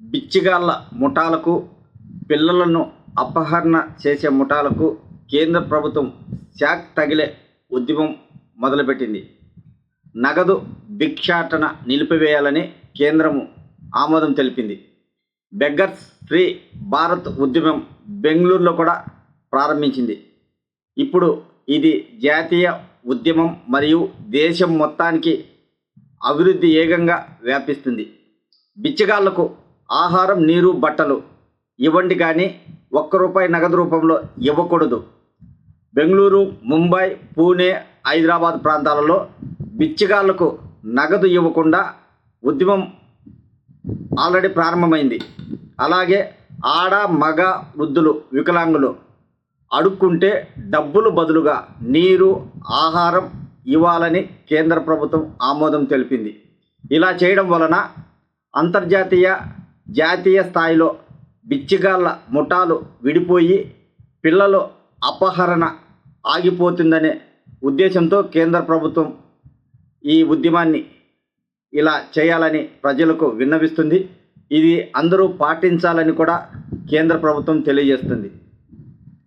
బిచ్చిగాళ్ళ ముఠాలకు పిల్లలను అపహరణ చేసే ముఠాలకు కేంద్ర ప్రభుత్వం శాక్ తగిలే ఉద్యమం మొదలుపెట్టింది. నగదు భిక్షాటన నిలిపివేయాలని కేంద్రము ఆమోదం తెలిపింది. బెగ్గర్స్ ఫ్రీ భారత్ ఉద్యమం బెంగళూరులో కూడా ప్రారంభించింది. ఇప్పుడు ఇది జాతీయ ఉద్యమం మరియు దేశం మొత్తానికి అభివృద్ధి వేగంగా వ్యాపిస్తుంది. బిచ్చగాళ్ళకు ఆహారం నీరు బట్టలు ఇవ్వండి కానీ ఒక్క రూపాయి నగదు రూపంలో ఇవ్వకూడదు. బెంగళూరు ముంబై పూణే హైదరాబాద్ ప్రాంతాలలో బిచ్చగాళ్ళకు నగదు ఇవ్వకుండా ఉద్యమం ఆల్రెడీ ప్రారంభమైంది. అలాగే ఆడ మగ వృద్ధులు వికలాంగులు అడుక్కుంటే డబ్బులు బదులుగా నీరు ఆహారం ఇవ్వాలని కేంద్ర ప్రభుత్వం ఆమోదం తెలిపింది. ఇలా చేయడం వలన అంతర్జాతీయ జాతీయ స్థాయిలో బిచ్చిగాళ్ళ ముఠాలు విడిపోయి పిల్లలు అపహరణ ఆగిపోతుందనే ఉద్దేశంతో కేంద్ర ప్రభుత్వం ఈ ఉద్యమాన్ని ఇలా చేయాలని ప్రజలకు విన్నవిస్తుంది. ఇది అందరూ పాటించాలని కూడా కేంద్ర ప్రభుత్వం తెలియజేస్తుంది.